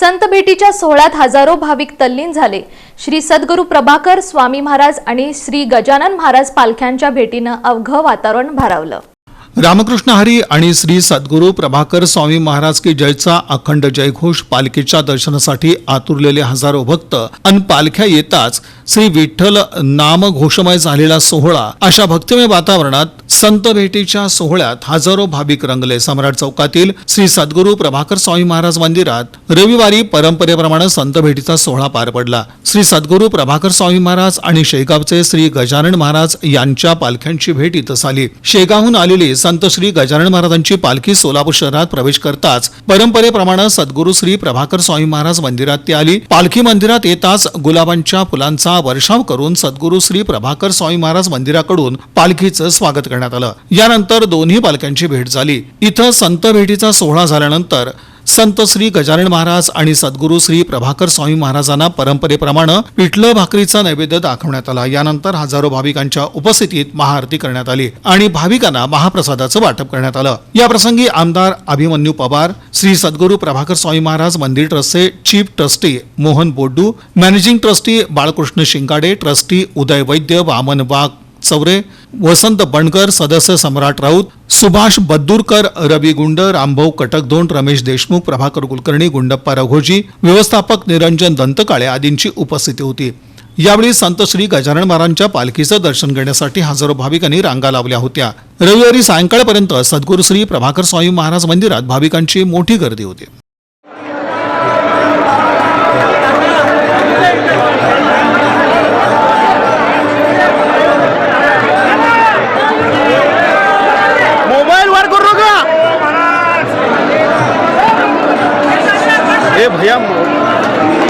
संत भेटीच्या सोहळ्यात हजारो भाविक तल्लीन झाले. श्री सद्गुरू प्रभाकर स्वामी महाराज आणि श्री गजानन महाराज पालख्यांच्या भेटीनं अवघं वातावरण भारावलं. रामकृष्ण हरी आणि श्री सद्गुरू प्रभाकर स्वामी महाराज की जयचा अखंड जयघोष पालखीच्या दर्शनासाठी आतुरलेले हजारो भक्त अन पालख्या येताच श्री विठ्ठल नाम घोषमय झालेला सोहळा अशा भक्तिमय वातावरणात संत भेटीच्या सोहळ्यात हजारो भाविक रंगले सम्राट चौकातील श्री सद्गुरू प्रभाकर स्वामी महाराज मंदिरात रविवारी परंपरेप्रमाणे संत भेटीचा सोहळा पार पडला. श्री सद्गुरू प्रभाकर स्वामी महाराज आणि शेगावचे श्री गजानन महाराज यांच्या पालख्यांची भेट इथं झाली. शेगावहून आलेली संत श्री गजानन महाराजांची पालखी सोलापूर शहरात प्रवेश करताच परंपरेप्रमाणे सद्गुरू श्री प्रभाकर स्वामी महाराज मंदिरात ती आली. पालखी मंदिरात येताच गुलाबांच्या फुलांचा वर्षाव करून सद्गुरू श्री प्रभाकर स्वामी महाराज मंदिराकडून पालखीचं स्वागत करण्यात आलं. यानंतर दोन्ही पालख्यांची भेट झाली. इथं संत भेटीचा सोहळा झाल्यानंतर संत श्री गजानन महाराज आणि सद्गुरू श्री प्रभाकर स्वामी महाराजांना परंपरेप्रमाणे पिठलं भाकरीचा नैवेद्य दाखवण्यात आला. यानंतर हजारो भाविकांच्या उपस्थितीत महाआरती करण्यात आली आणि भाविकांना महाप्रसादाचं वाटप करण्यात आलं. या प्रसंगी आमदार अभिमन्यू पवार श्री सद्गुरू प्रभाकर स्वामी महाराज मंदिर ट्रस्टचे chief trustee Mohan Boddu managing trustee Balkrishna Shingade trustee Uday Vaidya Waman Wagh Chaure Vasant Bankar सदस्य सम्राट राऊत सुभाष बद्दूरकर रवी गुंड रामभाऊ कटकधोंड रमेश देशमुख प्रभाकर कुलकर्णी गुंडप्पा रघोजी व्यवस्थापक निरंजन दंतकाळे आदींची उपस्थिती होती. यावेळी संत श्री गजानन महाराजांच्या पालखीचं दर्शन घेण्यासाठी हजारो भाविकांनी रांगा लावल्या होत्या. रविवारी सायंकाळपर्यंत सद्गुरू श्री प्रभाकर स्वामी महाराज मंदिरात भाविकांची मोठी गर्दी होती. abbiamo